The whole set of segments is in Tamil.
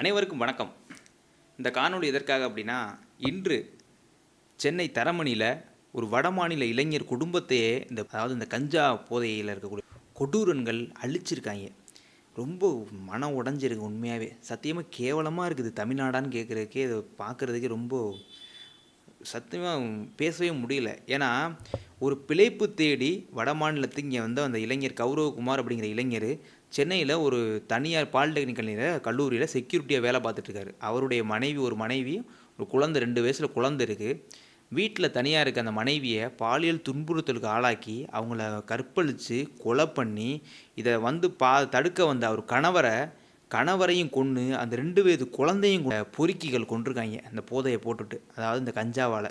அனைவருக்கும் வணக்கம். இந்த காணொளி எதற்காக அப்படின்னா இன்று சென்னை தரமணியில் ஒரு வடமாநில இளைஞர் குடும்பத்தையே இந்த அதாவது இந்த கஞ்சா போதையில் இருக்கக்கூடிய கொடூரன்கள் அழிச்சிருக்காங்க. ரொம்ப மனம் உடஞ்சிருக்கு உண்மையாகவே சத்தியமாக கேவலமாக இருக்குது தமிழ்நாடான்னு கேட்குறதுக்கே இதை பார்க்குறதுக்கே ரொம்ப சத்தியமாக பேசவே முடியல. ஏன்னா ஒரு பிழைப்பு தேடி வடமாநிலத்துக்கு இங்கே வந்து அந்த இளைஞர் கௌரவகுமார் அப்படிங்கிற இளைஞர் சென்னையில் ஒரு தனியார் பாலிடெக்னிக்கல் கல்லூரியில் செக்யூரிட்டியாக வேலை பார்த்துட்ருக்காரு. அவருடைய மனைவி ஒரு மனைவி ஒரு குழந்தை ரெண்டு வயசில் குழந்தை இருக்குது வீட்டில் தனியாக இருக்க அந்த மனைவியை பாலியல் துன்புறுத்தலுக்கு ஆளாக்கி அவங்கள கற்பழித்து கொலை பண்ணி இதை வந்து பா தடுக்க வந்த அவர் கணவரை கணவரையும் கொன்று அந்த ரெண்டு வயது குழந்தையும் பொறுக்கிகள் கொண்டிருக்காங்க அந்த போதையை போட்டுட்டு. அதாவது இந்த கஞ்சாவால்.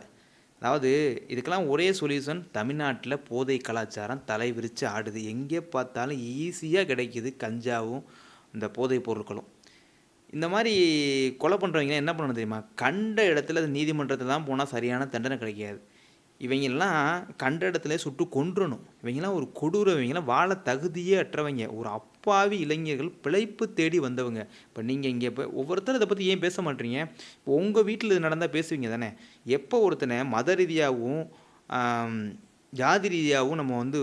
அதாவது இதுக்கெல்லாம் ஒரே சொல்யூஷன் தமிழ்நாட்டில் போதை கலாச்சாரம் தலை விரித்து ஆடுது. எங்கே பார்த்தாலும் ஈஸியாக கிடைக்கிது கஞ்சாவும் இந்த போதைப் பொருட்களும். இந்த மாதிரி கொலை பண்ணுறவங்க என்ன பண்ணணும் தெரியுமா? கண்ட இடத்துல அது நீதிமன்றத்தில் தான் போனால் சரியான தண்டனை கிடைக்காது. இவங்கெல்லாம் கண்ட இடத்துல சுட்டு கொன்றணும். இவங்கெல்லாம் ஒரு கொடூர இவங்கெல்லாம் வாழ தகுதியே அற்றவங்க. ஒரு அப்பாவி இளைஞர்கள் பிழைப்பு தேடி வந்தவங்க. இப்போ நீங்கள் இங்கே இப்போ ஒவ்வொருத்தரும் இதை பற்றி ஏன் பேச மாட்டீங்க? இப்போ உங்கள் வீட்டில் இது நடந்தால் பேசுவீங்க தானே? எப்போ ஒருத்தனை மத ரீதியாகவும் ஜாதி ரீதியாகவும் நம்ம வந்து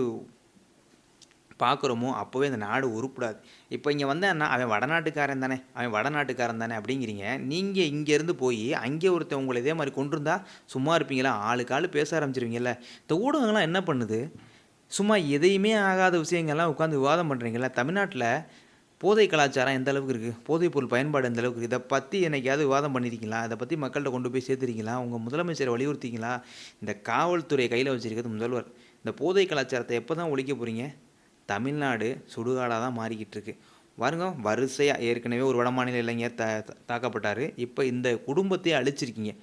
பார்க்குறோமோ அப்போவே இந்த நாடு உருப்படாது. இப்போ இங்கே வந்தேன்னா அவன் வடநாட்டுக்காரன் தானே அவன் வடநாட்டுக்காரன் தானே அப்படிங்கிறீங்க. நீங்கள் இங்கேருந்து போய் அங்கே ஒருத்தன் உங்களை இதே மாதிரி கொண்டு இருந்தால் சும்மா இருப்பீங்களா? ஆளுக்கு ஆள் பேச ஆரம்பிச்சிருவீங்கல்ல. இந்த ஊடகங்கள்லாம் என்ன பண்ணுது? சும்மா எதையுமே ஆகாத விஷயங்கள்லாம் உட்காந்து விவாதம் பண்ணுறீங்களா தமிழ்நாட்டில் போதை கலாச்சாரம் எந்த அளவுக்கு இருக்குது போதைப் பொருள் பயன்பாடு எந்த அளவுக்கு இருக்குது இதை பற்றி என்னைக்காவது விவாதம் பண்ணியிருக்கீங்களா இதை பற்றி மக்கள்கிட்ட கொண்டு போய் சேர்த்துறீங்களா உங்கள் முதலமைச்சரை வலியுறுத்திங்களா? இந்த காவல்துறை கையில் வச்சுருக்கிறது முதல்வர். இந்த போதை கலாச்சாரத்தை எப்போ தான் ஒழிக்க போகிறீங்க தமிழ்நாடு சுடுகாடாக தான் மாறிக்கிட்டு இருக்கு பாருங்க வரிசையாக ஏற்கனவே ஒரு வடமாநில இளைஞர் த தாக்கப்பட்டார். இப்போ இந்த குடும்பத்தையே அழிச்சிருக்கீங்க.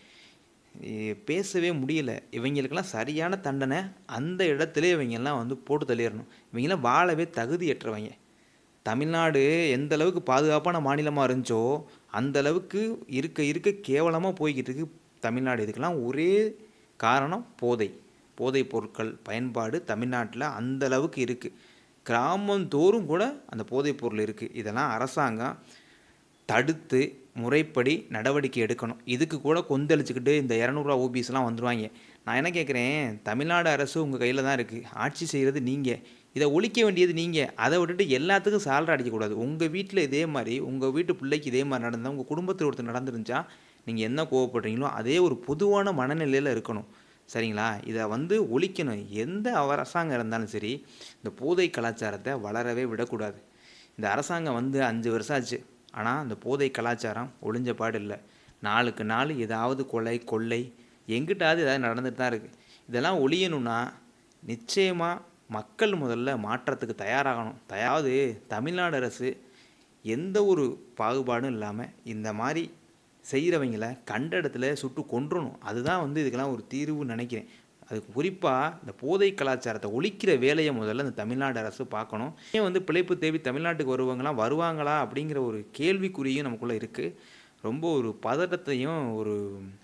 பேசவே முடியல. இவங்களுக்கெல்லாம் சரியான தண்டனை அந்த இடத்துல இவங்கெல்லாம் வந்து போட்டு தள்ளிடணும். இவங்கெல்லாம் வாழவே தகுதியற்றவங்க. தமிழ்நாடு எந்த அளவுக்கு பாதுகாப்பான மாநிலமாக இருந்துச்சோ அந்த அளவுக்கு இருக்க இருக்க கேவலமாக போய்கிட்டு இருக்கு தமிழ்நாடு. இதுக்கெல்லாம் ஒரே காரணம் போதை. போதைப் பொருட்கள் பயன்பாடு தமிழ்நாட்டில் அந்த அளவுக்கு இருக்குது கிராமந்தோறும் கூட அந்த போதைப்பொருள் இருக்குது இதெல்லாம் அரசாங்கம் தடுத்து முறைப்படி நடவடிக்கை எடுக்கணும். இதுக்கு கூட கொந்தளிச்சுக்கிட்டு இந்த இரநூறுவா ஓபிஎஸ்லாம் வந்துடுவாங்க நான் என்ன கேட்குறேன்? தமிழ்நாடு அரசு உங்கள் கையில் தான் இருக்குது ஆட்சி செய்கிறது நீங்கள் இதை ஒழிக்க வேண்டியது நீங்கள் அதை விட்டுட்டு எல்லாத்துக்கும் சாலரை அடிக்கக்கூடாது. உங்கள் வீட்டில் இதே மாதிரி உங்கள் வீட்டு பிள்ளைக்கு இதே மாதிரி நடந்தால் உங்கள் குடும்பத்தில் ஒருத்தர் நடந்துருந்துச்சா நீங்கள் என்ன கோவப்படுறீங்களோ அதே ஒரு பொதுவான மனநிலையில் இருக்கணும். சரிங்களா? இதை வந்து ஒழிக்கணும். எந்த அரசாங்கம் இருந்தாலும் சரி இந்த போதை கலாச்சாரத்தை வளரவே விடக்கூடாது. இந்த அரசாங்கம் வந்து அஞ்சு வருஷம் ஆச்சு. ஆனால் அந்த போதை கலாச்சாரம் ஒழிஞ்ச பாடு இல்லை. நாளுக்கு நாள் ஏதாவது கொலை கொள்ளை எங்கிட்டாவது ஏதாவது நடந்துட்டு தான் இருக்குது இதெல்லாம் ஒழியணும்னா நிச்சயமாக மக்கள் முதல்ல மாற்றத்துக்கு தயாராகணும். தயாவது தமிழ்நாடு அரசு எந்த ஒரு பாகுபாடும் இல்லாமல் இந்த மாதிரி செய்கிறவங்கள கண்ட இடத்துல சுட்டு கொன்றணும். அதுதான் வந்து இதுக்கெல்லாம் ஒரு தீர்வு நினைக்கிறேன். அதுக்கு குறிப்பாக இந்த போதை கலாச்சாரத்தை ஒழிக்கிற வேலையை முதல்ல இந்த தமிழ்நாடு அரசு பார்க்கணும். ஏன் வந்து பிழைப்பு தேவி தமிழ்நாட்டுக்கு வருவாங்களாம் வருவாங்களா அப்படிங்கிற ஒரு கேள்விக்குறியும் நமக்குள்ளே இருக்குது ரொம்ப ஒரு பதட்டத்தையும் ஒரு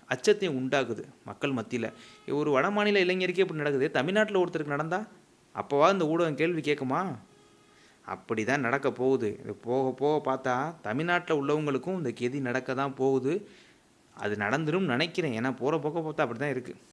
அச்சத்தையும் உண்டாக்குது மக்கள் மத்தியில். ஒரு வடமாநில இளைஞருக்கே இப்படி நடக்குது? தமிழ்நாட்டில் ஒருத்தருக்கு நடந்தால் அப்போவா இந்த ஊடகம் கேள்வி கேட்குமா? அப்படி தான் நடக்க போகுது. இது போக போக பார்த்தா தமிழ்நாட்டில் உள்ளவங்களுக்கும் இந்த கெதி நடக்க தான் போகுது. அது நடந்துரும் நினைக்கிறேன். ஏன்னா போகிற போக்க பார்த்தா அப்படி தான் இருக்குது